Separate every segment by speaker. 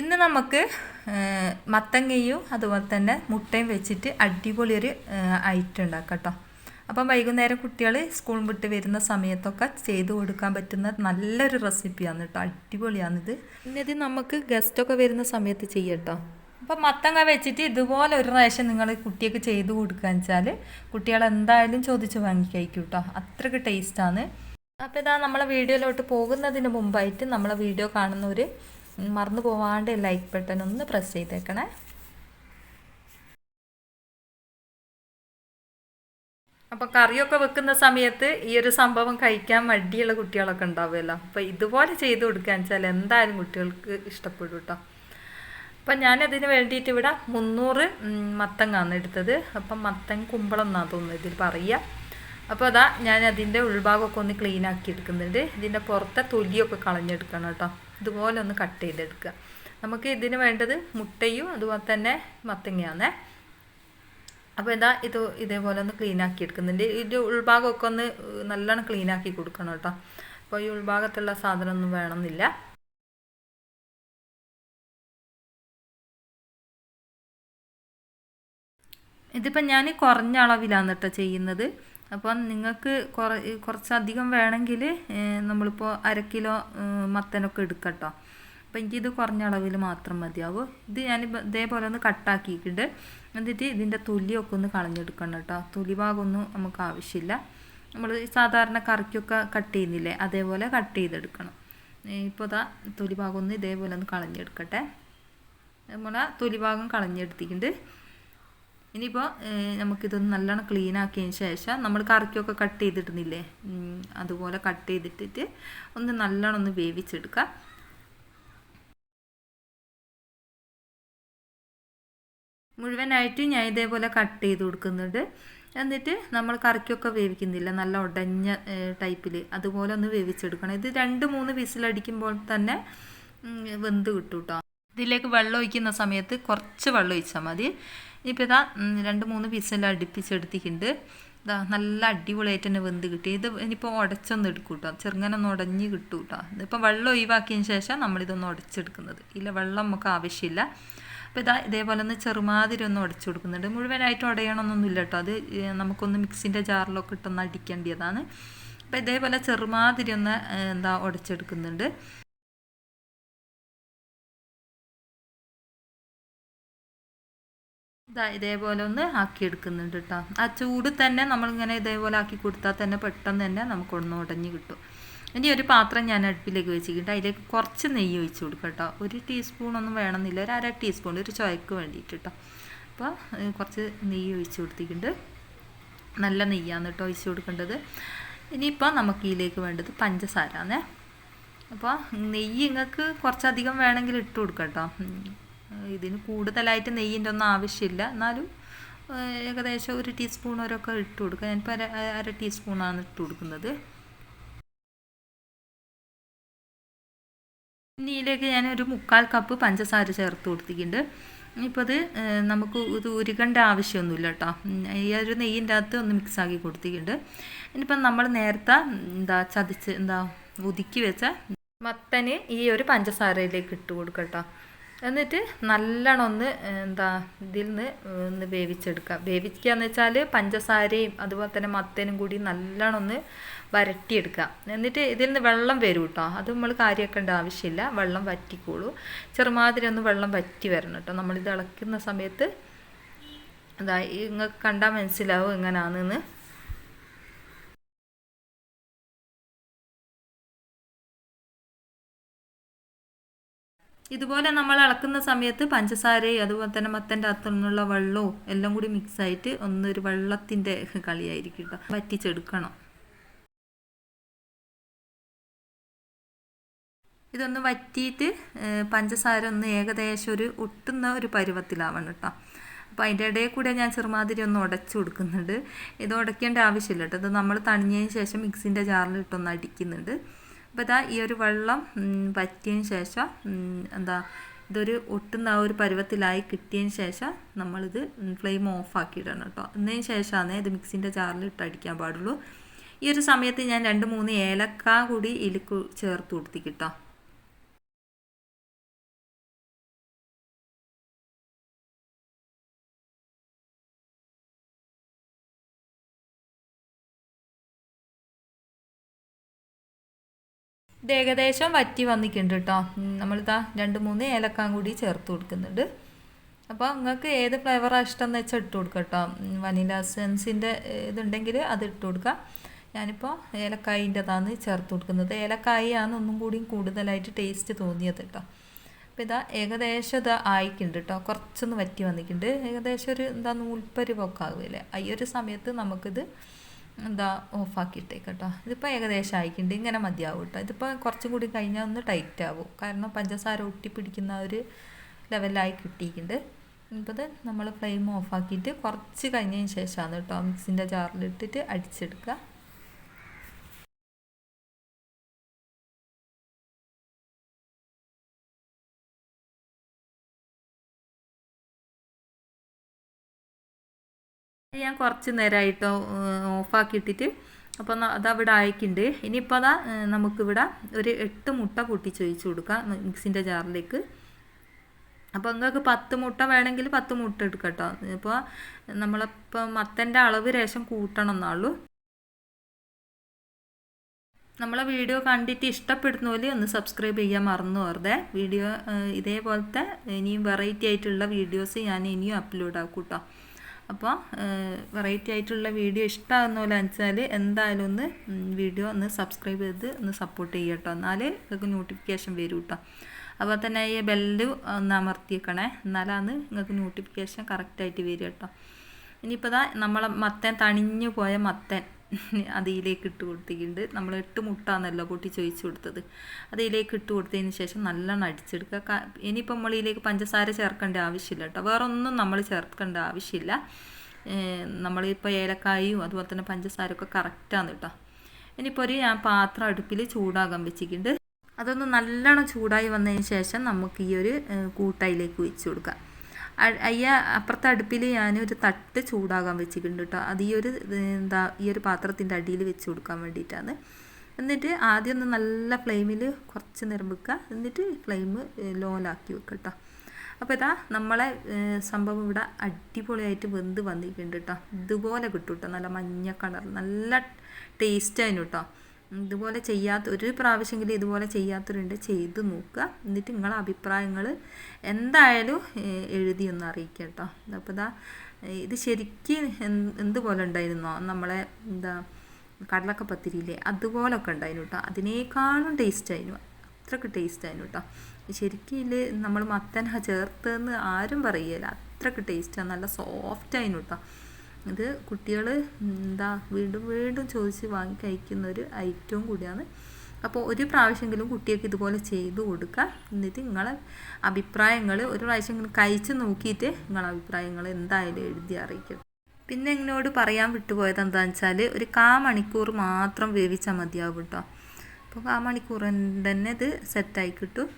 Speaker 1: ഇന്ന് നമുക്ക് മത്തങ്ങയും അതുപോലെ തന്നെ മുട്ടയും വെച്ചിട്ട് അടിപൊളി ഒരു ഐറ്റം ഉണ്ടാക്കാം കേട്ടോ. അപ്പം വൈകുന്നേരം കുട്ടികൾ സ്കൂൾ വിട്ട് വരുന്ന സമയത്തൊക്കെ ചെയ്ത് കൊടുക്കാൻ പറ്റുന്ന നല്ലൊരു റെസിപ്പിയാണ് കേട്ടോ. അടിപൊളിയാണിത് പിന്നെ ഇത് നമുക്ക് ഗസ്റ്റൊക്കെ വരുന്ന സമയത്ത് ചെയ്യട്ടോ അപ്പം മത്തങ്ങ വെച്ചിട്ട് ഇതുപോലെ ഒരു പ്രാവശ്യം നിങ്ങൾ കുട്ടിയൊക്കെ ചെയ്ത് കൊടുക്കുകയെന്ന് വെച്ചാൽ കുട്ടികൾ എന്തായാലും ചോദിച്ച് വാങ്ങി കഴിക്കും കേട്ടോ. അത്രയ്ക്ക് ടേസ്റ്റാണ് അപ്പോൾ ഇതാ നമ്മളെ വീഡിയോയിലോട്ട് പോകുന്നതിന് മുമ്പായിട്ട് നമ്മളെ വീഡിയോ കാണുന്നവർ മറന്നു പോവാണ്ട് ലൈക്ക് ബട്ടൺ ഒന്ന് പ്രസ് ചെയ്തേക്കണേ. അപ്പോൾ കറിയൊക്കെ വെക്കുന്ന സമയത്ത് ഈ ഒരു സംഭവം കഴിക്കാൻ മടിയുള്ള കുട്ടികളൊക്കെ ഉണ്ടാവുമല്ലോ. അപ്പോൾ ഇതുപോലെ ചെയ്ത് കൊടുക്കുകയെന്ന് വെച്ചാൽ എന്തായാലും കുട്ടികൾക്ക് ഇഷ്ടപ്പെടും കേട്ടോ അപ്പം ഞാനതിന് വേണ്ടിയിട്ട് ഇവിടെ മുന്നൂറ് മത്തങ്ങാണ് എടുത്തത്. അപ്പം മത്തങ്ങ കുമ്പളം എന്നാണ് തോന്നുന്നത് ഇതിൽ പറയുക. അപ്പോൾ അതാ ഞാൻ അതിന്റെ ഉൾഭാഗമൊക്കെ ഒന്ന് ക്ലീൻ ആക്കി എടുക്കുന്നുണ്ട്. ഇതിന്റെ പുറത്തെ തൊലിയൊക്കെ കളഞ്ഞെടുക്കണം കേട്ടോ ഇതുപോലെ ഒന്ന് കട്ട് ചെയ്തെടുക്കുക. നമുക്ക് ഇതിന് വേണ്ടത് മുട്ടയും അതുപോലെ തന്നെ മത്തങ്ങയാണേ. അപ്പോൾ ഇതാ ഇത് ഇതേപോലെ ഒന്ന് ക്ലീൻ ആക്കി എടുക്കുന്നുണ്ട്. ഇതിന്റെ ഉൾഭാഗമൊക്കെ ഒന്ന് നല്ലോണം ക്ലീൻ ആക്കി കൊടുക്കണം കേട്ടോ. അപ്പോൾ ഈ ഉൾഭാഗത്തുള്ള സാധനമൊന്നും വേണമെന്നില്ല. ഇതിപ്പോൾ ഞാൻ കുറഞ്ഞ അളവിലാണ് കേട്ടോ ചെയ്യുന്നത്. അപ്പം നിങ്ങൾക്ക് കുറ കുറച്ചധികം വേണമെങ്കിൽ നമ്മളിപ്പോൾ അര കിലോ മത്തനൊക്കെ എടുക്കട്ടോ. അപ്പം എനിക്കിത് കുറഞ്ഞ അളവിൽ മാത്രം മതിയാവും. ഇത് ഞാൻ ഇതേപോലെ ഒന്ന് കട്ടാക്കിയിട്ടുണ്ട് എന്നിട്ട് ഇതിന്റെ തൊലിയൊക്കെ ഒന്ന് കളഞ്ഞെടുക്കണം കേട്ടോ. തൊലി ഭാഗമൊന്നും നമുക്ക് ആവശ്യമില്ല. നമ്മൾ സാധാരണ കറിക്കൊക്കെ കട്ട് ചെയ്യുന്നില്ലേ അതേപോലെ കട്ട് ചെയ്തെടുക്കണം. ഇപ്പോൾ ഇതാ തൊലി ഭാഗം ഇതേപോലെ ഒന്ന് കളഞ്ഞെടുക്കട്ടെ. നമ്മൾ ആ തൊലി ഭാഗം കളഞ്ഞെടുത്തിട്ടുണ്ട്. ഇനിയിപ്പോൾ നമുക്കിതൊന്ന് നല്ലോണം ക്ലീൻ ആക്കിയതിന് ശേഷം നമ്മൾ കറിക്കൊക്കെ കട്ട് ചെയ്തിടുന്നില്ലേ? അതുപോലെ കട്ട് ചെയ്തിട്ടിട്ട് ഒന്ന് നല്ലോണം ഒന്ന് വേവിച്ചെടുക്കുക മുഴുവനായിട്ട് ഞാൻ ഇതേപോലെ കട്ട് ചെയ്ത് കൊടുക്കുന്നുണ്ട്. എന്നിട്ട് നമ്മൾ കറിക്കൊക്കെ വേവിക്കുന്നില്ല നല്ല ഉടഞ്ഞ ടൈപ്പിൽ അതുപോലെ ഒന്ന് വേവിച്ചെടുക്കണം. ഇത് രണ്ട് മൂന്ന് വിസിലടിക്കുമ്പോൾ തന്നെ വെന്ത് കിട്ടും കേട്ടോ ഇതിലേക്ക് വെള്ളം ഒഴിക്കുന്ന സമയത്ത് കുറച്ച് വെള്ളം ഒഴിച്ചാൽ മതി. ഇനിയിപ്പോൾ ഇതാ രണ്ട് മൂന്ന് പീസെല്ലാം അടുപ്പിച്ചെടുത്തിട്ടുണ്ട്. ഇതാ നല്ല അടിപൊളിയായിട്ട് തന്നെ വെന്ത് കിട്ടി. ഇത് ഇനിയിപ്പോൾ ഉടച്ചൊന്നും എടുക്കും കേട്ടോ ചെറുങ്ങനെ ഒന്ന് ഉടഞ്ഞ് കിട്ടും കേട്ടോ ഇതിപ്പോൾ വെള്ളം ഒഴിവാക്കിയതിന് ശേഷം നമ്മളിതൊന്ന് ഉടച്ചെടുക്കുന്നത്. ഇല്ല വെള്ളം നമുക്ക് ആവശ്യമില്ല. അപ്പോൾ ഇതാ ഇതേപോലെ ഒന്ന് ചെറുമാതിരി ഒന്ന് ഉടച്ചു കൊടുക്കുന്നുണ്ട്. മുഴുവനായിട്ട് ഉടയണമെന്നൊന്നുമില്ല കേട്ടോ. അത് നമുക്കൊന്ന് മിക്സിന്റെ ജാറിലൊക്കെ ഇട്ടൊന്ന് അടിക്കേണ്ടതാണ് അപ്പോൾ ഇതേപോലെ ചെറുമാതിരി ഒന്ന് എന്താ ഉടച്ചെടുക്കുന്നുണ്ട്. ഇതാ ഇതേപോലെ ഒന്ന് ആക്കിയെടുക്കുന്നുണ്ട് കേട്ടോ ആ ചൂട് തന്നെ നമ്മളിങ്ങനെ ഇതേപോലെ ആക്കി കൊടുത്താൽ തന്നെ പെട്ടെന്ന് തന്നെ നമുക്കൊന്ന് ഉടഞ്ഞ് കിട്ടും. ഇനി ഒരു പാത്രം ഞാൻ അടുപ്പിലേക്ക് വെച്ചിട്ടുണ്ട്. അതിലേക്ക് കുറച്ച് നെയ്യ് ഒഴിച്ച് കൊടുക്കുക കേട്ടോ ഒരു ടീസ്പൂൺ ഒന്നും വേണമെന്നില്ല. ഒരു അര ടീസ്പൂൺ ഒരു ചോയക്ക് വേണ്ടിയിട്ട് കേട്ടോ അപ്പോൾ കുറച്ച് നെയ്യ് ഒഴിച്ച് കൊടുത്തിട്ടുണ്ട്. നല്ല നെയ്യാണ് കേട്ടോ ഒഴിച്ച് കൊടുക്കേണ്ടത്. ഇനിയിപ്പോൾ നമുക്ക് ഇതിലേക്ക് വേണ്ടത് പഞ്ചസാരാന്നേ. അപ്പോൾ നെയ്യ് നിങ്ങൾക്ക് കുറച്ചധികം വേണമെങ്കിൽ ഇട്ട് കൊടുക്കാം കേട്ടോ ഇതിന് കൂടുതലായിട്ട് നെയ്യിന്റെ ഒന്നും ആവശ്യമില്ല. എന്നാലും ഏകദേശം ഒരു ടീസ്പൂൺ വരെയൊക്കെ ഇട്ട് കൊടുക്കുക. ഞാനിപ്പോൾ അര അര ടീസ്പൂണാണ് ഇട്ട് കൊടുക്കുന്നത്. ഇനിയിലേക്ക് ഞാൻ ഒരു മുക്കാൽ കപ്പ് പഞ്ചസാര ചേർത്ത് കൊടുത്തിട്ടുണ്ട്. ഇപ്പോൾ അത് നമുക്ക് ഇത് ഉരുകേണ്ട ആവശ്യമൊന്നുമില്ല കേട്ടോ. ഈ ഒരു നെയ്യിന്റെ അകത്ത് ഒന്ന് മിക്സ് ആക്കി കൊടുത്തിട്ടുണ്ട്. ഇനിയിപ്പം നമ്മൾ നേരത്തെ എന്താ ചതിച്ച് എന്താ ഒതുക്കി വെച്ച മത്തന് ഈ ഒരു പഞ്ചസാരയിലേക്ക് ഇട്ട് കൊടുക്കട്ടോ എന്നിട്ട് നല്ലോണം ഒന്ന് എന്താ ഇതിൽ നിന്ന് ഒന്ന് വേവിച്ചെടുക്കുക. വേവിക്കുക എന്ന് വെച്ചാൽ പഞ്ചസാരയും അതുപോലെ തന്നെ മത്തനും കൂടി നല്ലോണം ഒന്ന് വരട്ടിയെടുക്കുക. എന്നിട്ട് ഇതിൽ നിന്ന് വെള്ളം വരും കേട്ടോ അത് നമ്മൾ കാര്യമാക്കേണ്ട ആവശ്യമില്ല. വെള്ളം വറ്റിക്കോളൂ. ചെറുമാതിരി ഒന്ന് വെള്ളം വറ്റി വരണം കേട്ടോ നമ്മളിത് ഇളക്കുന്ന സമയത്ത് അതാ നിങ്ങൾക്ക് കണ്ടാൽ മനസ്സിലാവും എങ്ങനെയാണെന്ന് ഇതുപോലെ നമ്മൾ ഇളക്കുന്ന സമയത്ത് പഞ്ചസാരയും അതുപോലെ തന്നെ മത്തന്റെ അകത്തു നിന്നുള്ള വെള്ളവും എല്ലാം കൂടി മിക്സായിട്ട് ഒന്നൊരു വെള്ളത്തിന്റെ കളിയായിരിക്കും കേട്ടോ വറ്റിച്ചെടുക്കണം. ഇതൊന്ന് വറ്റിയിട്ട് പഞ്ചസാര ഒന്ന് ഏകദേശം ഒരു ഒട്ടുന്ന ഒരു പരുവത്തിലാവണം കേട്ടോ അപ്പോൾ അതിന്റെ ഇടയിൽ കൂടെ ഞാൻ ചെറുമാതിരി ഒന്ന് ഉടച്ചു കൊടുക്കുന്നുണ്ട്. ഇത് ഉടയ്ക്കേണ്ട ആവശ്യമില്ല കേട്ടോ ഇത് നമ്മൾ തണിഞ്ഞതിന് ശേഷം മിക്സിന്റെ ജാറിലിട്ടൊന്ന് അടിക്കുന്നുണ്ട്. അപ്പോൾ ഇതാ ഈ ഒരു വെള്ളം വറ്റിയതിന് ശേഷം എന്താ ഇതൊരു ഒട്ടുന്ന ആ ഒരു പരുവത്തിലായി കിട്ടിയതിന് ശേഷം നമ്മളിത് ഫ്ലെയിം ഓഫ് ആക്കിയിടണം കേട്ടോ എന്നതിന് ശേഷമാണ് ഇത് മിക്സിന്റെ ജാറിൽ ഇട്ട് അടിക്കാൻ പാടുള്ളൂ. ഈ ഒരു സമയത്ത് ഞാൻ രണ്ട് മൂന്ന് ഏലക്ക കൂടി ഇതിൽ ചേർത്ത് കൊടുത്തി ഏകദേശം വറ്റി വന്നിട്ടുണ്ട് കേട്ടോ നമ്മളിതാ രണ്ട് മൂന്ന് ഏലക്കാൻ കൂടി ചേർത്ത് കൊടുക്കുന്നുണ്ട്. അപ്പോൾ നിങ്ങൾക്ക് ഏത് ഫ്ലേവറാണ് ഇഷ്ടം എന്ന് വെച്ചാൽ ഇട്ട് കൊടുക്കുക കേട്ടോ വനില സെൻസിന്റെ ഇതുണ്ടെങ്കിൽ അത് ഇട്ട് കൊടുക്കുക ഞാനിപ്പോൾ ഏലക്കായിന്റെതാണ് ചേർത്ത് കൊടുക്കുന്നത്. ഏലക്കായാണ് ഒന്നും കൂടി കൂടുതലായിട്ട് ടേസ്റ്റ് തോന്നിയത് കേട്ടോ അപ്പോൾ ഇതാ ഏകദേശം ഇത് ആയിക്കുണ്ട് കേട്ടോ കുറച്ചൊന്ന് വറ്റി വന്നിട്ടുണ്ട് ഏകദേശം ഒരു എന്താ നൂൽപ്പരിവൊക്കെ ആകുമല്ലേ ഈ ഒരു സമയത്ത് നമുക്കിത് എന്താ ഓഫാക്കിയിട്ടേക്ക് കേട്ടോ ഇതിപ്പോൾ ഏകദേശം ആയിക്കുണ്ട് ഇങ്ങനെ മതിയാവും കേട്ടോ ഇതിപ്പോൾ കുറച്ചും കൂടി കഴിഞ്ഞാൽ ഒന്ന് ടൈറ്റ് ആവും. കാരണം പഞ്ചസാര ഒട്ടിപ്പിടിക്കുന്ന ഒരു ലെവലായി കിട്ടിയിട്ടുണ്ട്. ഇപ്പോൾ ഇത് നമ്മൾ ഫ്ലെയിം ഓഫാക്കിയിട്ട് കുറച്ച് കഴിഞ്ഞതിന് ശേഷമാണ് കേട്ടോ മിക്സിന്റെ ജാറിലിട്ടിട്ട് അടിച്ചെടുക്കുക ഞാൻ കുറച്ച് നേരമായിട്ടോ ഓഫാക്കിയിട്ടിട്ട് അപ്പോൾ അതവിടെ അയക്കുന്നുണ്ട് ഇനിയിപ്പോൾ അതാ നമുക്കിവിടെ ഒരു എട്ട് മുട്ട കൂട്ടി ചോദിച്ചു കൊടുക്കാം മിക്സിന്റെ ജാറിലേക്ക്. അപ്പോൾ നിങ്ങൾക്ക് പത്ത് മുട്ട വേണമെങ്കിൽ പത്ത് മുട്ട എടുക്കാം കേട്ടോ ഇപ്പോൾ നമ്മളിപ്പോൾ മത്തന്റെ അളവ് രേഷം കൂട്ടണം എന്നുള്ളൂ നമ്മളെ വീഡിയോ കണ്ടിട്ട് ഇഷ്ടപ്പെടുന്ന പോലെ ഒന്ന് സബ്സ്ക്രൈബ് ചെയ്യാൻ മറന്നു വെറുതെ. വീഡിയോ ഇതേപോലത്തെ ഇനിയും വെറൈറ്റി ആയിട്ടുള്ള വീഡിയോസ് ഞാൻ ഇനിയും അപ്ലോഡ് ആക്കും അപ്പോൾ വെറൈറ്റി ആയിട്ടുള്ള വീഡിയോ ഇഷ്ടമാകുന്ന പോലെ വെച്ചാൽ എന്തായാലും ഒന്ന് വീഡിയോ ഒന്ന് സബ്സ്ക്രൈബ് ചെയ്ത് ഒന്ന് സപ്പോർട്ട് ചെയ്യുക കേട്ടോ. എന്നാലേ നിങ്ങൾക്ക് നോട്ടിഫിക്കേഷൻ വരും കേട്ടോ. അപ്പോൾ തന്നെ ഈ ബെല്ല് ഒന്ന് അമർത്തിയേക്കണേ. എന്നാലാണ് നിങ്ങൾക്ക് നോട്ടിഫിക്കേഷൻ കറക്റ്റായിട്ട് വരിക കേട്ടോ. ഇനിയിപ്പോൾ ഇതാ നമ്മളെ മത്തൻ തണിഞ്ഞു പോയ മത്തൻ. അതിലേക്ക് ഇട്ട് കൊടുത്തിട്ടുണ്ട്. നമ്മൾ എട്ട് മുട്ടാന്നല്ലോ പൊട്ടി ചോദിച്ചു കൊടുത്തത്. അതിലേക്ക് ഇട്ട് കൊടുത്തതിന് ശേഷം നല്ലോണം അടിച്ചെടുക്കുക. ഇനിയിപ്പോൾ നമ്മൾ ഇതിലേക്ക് പഞ്ചസാര ചേർക്കേണ്ട ആവശ്യമില്ല കേട്ടോ. വേറെ ഒന്നും നമ്മൾ ചേർക്കേണ്ട ആവശ്യമില്ല. നമ്മളിപ്പോൾ ഏലക്കായും അതുപോലെ തന്നെ പഞ്ചസാരയൊക്കെ കറക്റ്റാണ് കേട്ടോ. ഇനിയിപ്പോൾ ഒരു ഞാൻ പാത്രം അടുപ്പിൽ ചൂടാകാൻ വെച്ചിട്ടുണ്ട്. അതൊന്ന് നല്ലോണം ചൂടായി വന്നതിന് ശേഷം നമുക്ക് ഈ ഒരു കൂട്ടയിലേക്ക് വെച്ച് കൊടുക്കാം. അയ്യ അപ്പുറത്തെ അടുപ്പിൽ ഞാനൊരു തട്ട് ചൂടാകാൻ വെച്ചിട്ടുണ്ട് കേട്ടോ അത് ഈ ഒരു എന്താ ഈ ഒരു പാത്രത്തിന്റെ അടിയിൽ വെച്ച് കൊടുക്കാൻ വേണ്ടിയിട്ടാണ്. എന്നിട്ട് ആദ്യം ഒന്ന് നല്ല ഫ്ലെയിമിൽ കുറച്ച് നേരം വെക്കുക. എന്നിട്ട് ഫ്ലെയിം ലോലാക്കി വെക്കുക കേട്ടോ അപ്പോൾ ഇതാ നമ്മളെ സംഭവം ഇവിടെ അടിപൊളിയായിട്ട് വെന്ത് വന്നിട്ടുണ്ട് കേട്ടോ ഇതുപോലെ കിട്ടും കേട്ടോ നല്ല മഞ്ഞ കളർ നല്ല ടേസ്റ്റ് ആയിരുന്നു കേട്ടോ ഇതുപോലെ ചെയ്യാത്ത ഒരു പ്രാവശ്യമെങ്കിലും ഇതുപോലെ ചെയ്യാത്തവരുണ്ട് ചെയ്ത് നോക്കുക. എന്നിട്ട് നിങ്ങളെ അഭിപ്രായങ്ങൾ എന്തായാലും എഴുതി ഒന്ന് അറിയിക്കുക കേട്ടോ. അപ്പോൾ ഇതാ ഇത് ശരിക്കും എന്തുപോലെ ഉണ്ടായിരുന്നോ? നമ്മളെ എന്താ കടലക്ക പത്തിരിയില്ലേ അതുപോലൊക്കെ ഉണ്ടായിരുന്നു കേട്ടോ. അതിനേക്കാളും ടേസ്റ്റ് ആയിരുന്നു. അത്രയ്ക്ക് ടേസ്റ്റ് ആയിരുന്നു കേട്ടോ. ശരിക്കും ഇതിൽ നമ്മൾ മത്തൻ ചേർത്തെന്ന് ആരും പറയില്ല. അത്രയ്ക്ക് ടേസ്റ്റാണ് നല്ല സോഫ്റ്റ് ആയിരുന്നു കേട്ടോ. ഇത് കുട്ടികൾ എന്താ വീണ്ടും വീണ്ടും ചോദിച്ച് വാങ്ങി കഴിക്കുന്ന ഒരു ഐറ്റവും കൂടിയാണ്. അപ്പോൾ ഒരു പ്രാവശ്യമെങ്കിലും കുട്ടികൾക്ക് ഇതുപോലെ ചെയ്ത് കൊടുക്കുക എന്നിട്ട് നിങ്ങളെ അഭിപ്രായങ്ങൾ ഒരു പ്രാവശ്യം കഴിച്ച് നോക്കിയിട്ട് നിങ്ങളെ അഭിപ്രായങ്ങൾ എന്തായാലും എഴുതി അറിയിക്കും പിന്നെ എന്നോട് പറയാൻ വിട്ടുപോയത് എന്താണെന്ന് വെച്ചാൽ ഒരു കാ മണിക്കൂർ മാത്രം വേവിച്ചാൽ മതിയാവും കേട്ടോ. അപ്പോൾ കാ മണിക്കൂർ തന്നെ ഇത് സെറ്റായി കിട്ടും.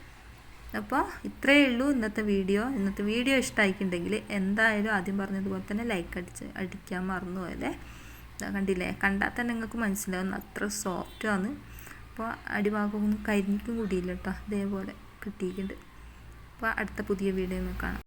Speaker 1: അപ്പോൾ ഇത്രയേ ഉള്ളൂ ഇന്നത്തെ വീഡിയോ. ഇന്നത്തെ വീഡിയോ ഇഷ്ടമായിട്ടുണ്ടെങ്കിൽ എന്തായാലും ആദ്യം പറഞ്ഞതുപോലെ തന്നെ ലൈക്ക് അടിച്ച് അടിക്കാൻ മറന്നു പോലെ കണ്ടില്ലേ? കണ്ടാൽ തന്നെ നിങ്ങൾക്ക് മനസ്സിലാവും അത്ര സോഫ്റ്റാണ് അപ്പോൾ അടിഭാഗമൊന്നും കരിഞ്ഞിക്കും കൂടിയില്ല കേട്ടോ. ഇതേപോലെ കിട്ടിയിട്ടുണ്ട്. അപ്പോൾ അടുത്ത പുതിയ വീഡിയോ കാണാം.